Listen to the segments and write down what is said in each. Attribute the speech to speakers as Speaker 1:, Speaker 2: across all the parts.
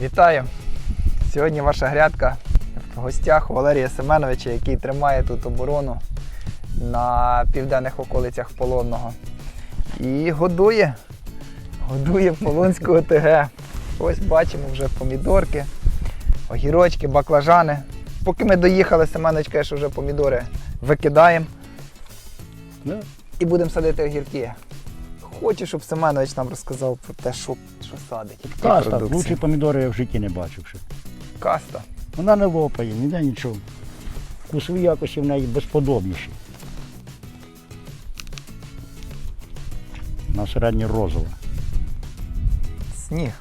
Speaker 1: Вітаю! Сьогодні ваша грядка в гостях у Валерія Семеновича, який тримає тут оборону на південних околицях Полонного. І годує. Годує Полонську ОТГ. Ось бачимо вже помідорки, огірочки, баклажани. Поки ми доїхали, Семенович каже, що вже помідори викидаємо і будемо садити огірки. Хочу, щоб Семенович нам розказав про те, що, що садить.
Speaker 2: Каста,
Speaker 1: продукції.
Speaker 2: лучші помідори я в житті не бачив ще.
Speaker 1: Каста.
Speaker 2: Вона не лопає, ніде нічого. Вкусові якості в неї безподобніші. На середньо розова.
Speaker 1: Сніг.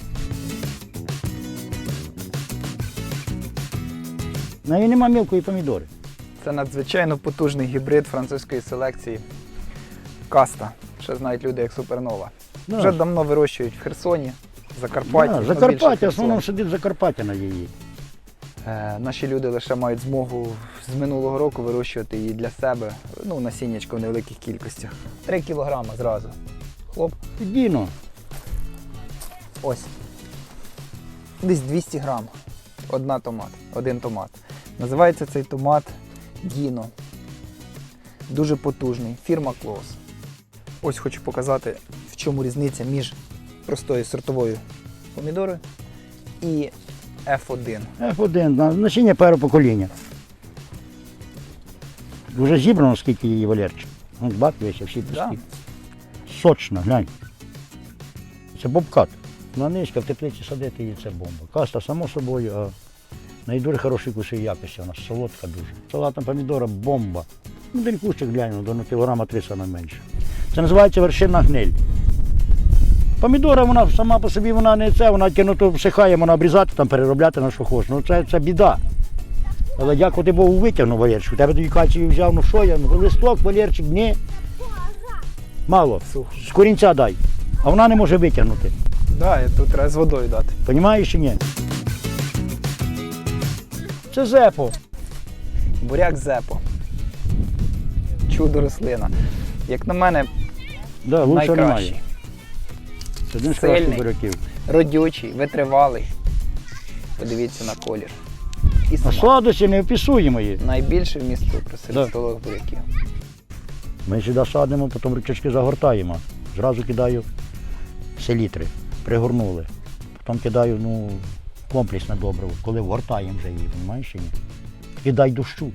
Speaker 2: В неї нема мілкої помідори.
Speaker 1: Це надзвичайно потужний гібрид французької селекції Каста. Ще знають люди як супернова.
Speaker 2: Да.
Speaker 1: Вже давно вирощують в Херсоні, Закарпатті.
Speaker 2: Да, Закарпаття, в основному сидить Закарпаття на її.
Speaker 1: Е, наші люди лише мають змогу з минулого року вирощувати її для себе, ну, насіннячко в невеликих кількостях. Три кілограми зразу. Хлоп,
Speaker 2: Діно,
Speaker 1: ось. Десь 200 грам. Одна томат, один томат. Називається цей томат Діно. Дуже потужний. Фірма Клоус. Ось хочу показати, в чому різниця між простою сортовою помідорою і F1.
Speaker 2: F1, на- насіння першого покоління. Вже зібрано скільки її Валерчик. Бак весь, всі
Speaker 1: Да.
Speaker 2: пусті. Сочно, глянь. Це бобкат. На низька в теплиці садити її це бомба. Каста, само собою, а на неї дуже хороші кусові якості, вона солодка дуже. Салатна помідора бомба. Ну, Один кущик глянь, до ну, кілограма три саме менше. Це називається вершина гниль. Помідора, вона сама по собі вона не це, вона кинуто всихає, вона обрізати, там переробляти на що хочеш. Ну це, це біда. Але дякувати Богу витягнув Валерчик. Тебе тоді кальцію взяв, ну що я, ну листок, Валерчик, ні. Мало. З корінця дай. А вона не може витягнути.
Speaker 1: Да, і тут треба з водою дати.
Speaker 2: Понімаєш чи ні? Це зепо.
Speaker 1: Буряк зепо. Чудо рослина. Як на мене,
Speaker 2: Да, лучше
Speaker 1: найкращий.
Speaker 2: Це один з кращих буряків.
Speaker 1: Родючий, витривалий. Подивіться на колір. І
Speaker 2: А
Speaker 1: смак.
Speaker 2: сладості не вписуємо її.
Speaker 1: Найбільше вміст цукру серед
Speaker 2: Да.
Speaker 1: столових буряків.
Speaker 2: Ми сюди садимо, потім ручечки загортаємо. Зразу кидаю селітри. Пригорнули. Потім кидаю ну, комплексне добриво, коли вгортаємо вже її, розумієш чи ні? І дай дощу.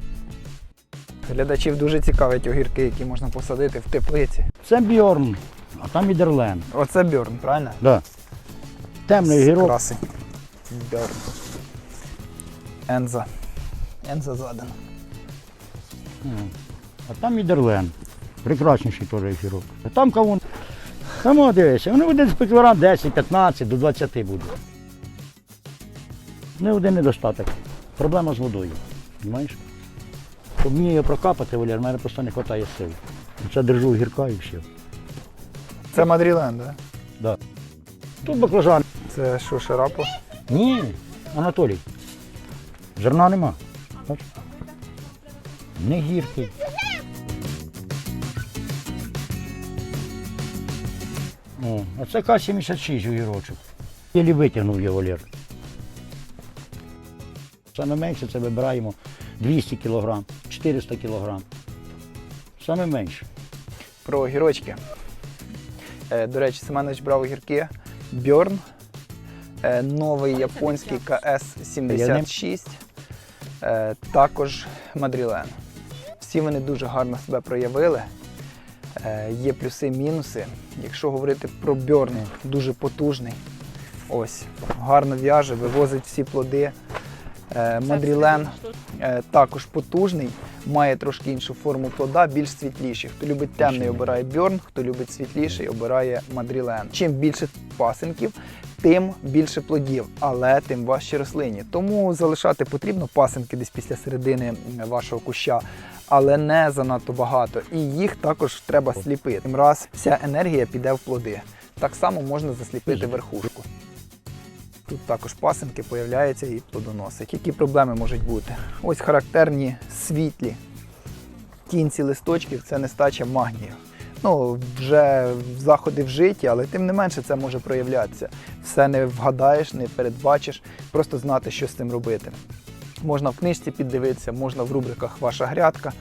Speaker 1: Глядачів дуже цікавить огірки, які можна посадити в теплиці.
Speaker 2: Це Бьорн, а там Ідерлен.
Speaker 1: Оце бьорн, правильно?
Speaker 2: Да. Темний гірок.
Speaker 1: Красень. Бьорн. Енза. Енза задана.
Speaker 2: А там Ідерлен. Прекрасніший теж гірок. А там кавун. Там о, дивися, вони один спекулянт 10, 15 до 20 буде. Не один недостаток. Проблема з водою. Розумієш? Щоб мені її прокапати, Валер, в мене просто не вистачає сил. Це держу гірка і все.
Speaker 1: Це Мадрілен, так?
Speaker 2: Да. Тут баклажан.
Speaker 1: Це що, шарапо?
Speaker 2: Ні, Анатолій. Зерна нема. Бач? Не гіркий. О, а це К-76 огірочок. Єлі витягнув його Валер. Саме менше це вибираємо 200 кг, 400 кг. Саме менше.
Speaker 1: Про огірочки. Е, До речі, Семенович брав огірки Бьорн, е, новий японський КС-76, е, також Мадрілен. Всі вони дуже гарно себе проявили. Є плюси, мінуси. Якщо говорити про Бьорн, дуже потужний. Ось, гарно в'яже, вивозить всі плоди. Мадрілен також потужний, має трошки іншу форму плода, більш світліший. Хто любить темний, обирає бьорн, хто любить світліший, обирає мадрілен. Чим більше пасинків, тим більше плодів, але тим важче рослині. Тому залишати потрібно пасинки десь після середини вашого куща, але не занадто багато. І їх також треба сліпити. Тим раз вся енергія піде в плоди. Так само можна засліпити верхушку. Тут також пасинки появляються і плодоносить. Які проблеми можуть бути? Ось характерні світлі кінці листочків це нестача магнію. Ну, вже заходи вжиті, але тим не менше це може проявлятися. Все не вгадаєш, не передбачиш, просто знати, що з цим робити. Можна в книжці піддивитися, можна в рубриках Ваша грядка.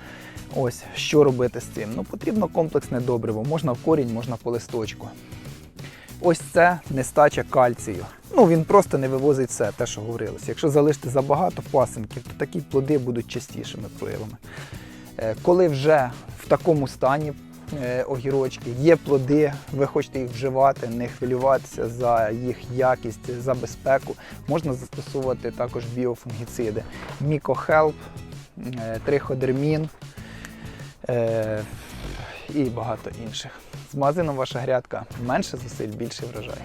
Speaker 1: Ось що робити з цим. Ну, потрібно комплексне добриво, можна в корінь, можна по листочку. Ось це нестача кальцію. Ну він просто не вивозить все, те, що говорилося. Якщо залишити забагато пасинків, то такі плоди будуть частішими проявами. Е, Коли вже в такому стані е, огірочки, є плоди, ви хочете їх вживати, не хвилюватися за їх якість, за безпеку, можна застосовувати також біофунгіциди. Мікохелп, е, триходермін і багато інших. З магазином ваша грядка менше зусиль, більший врожай.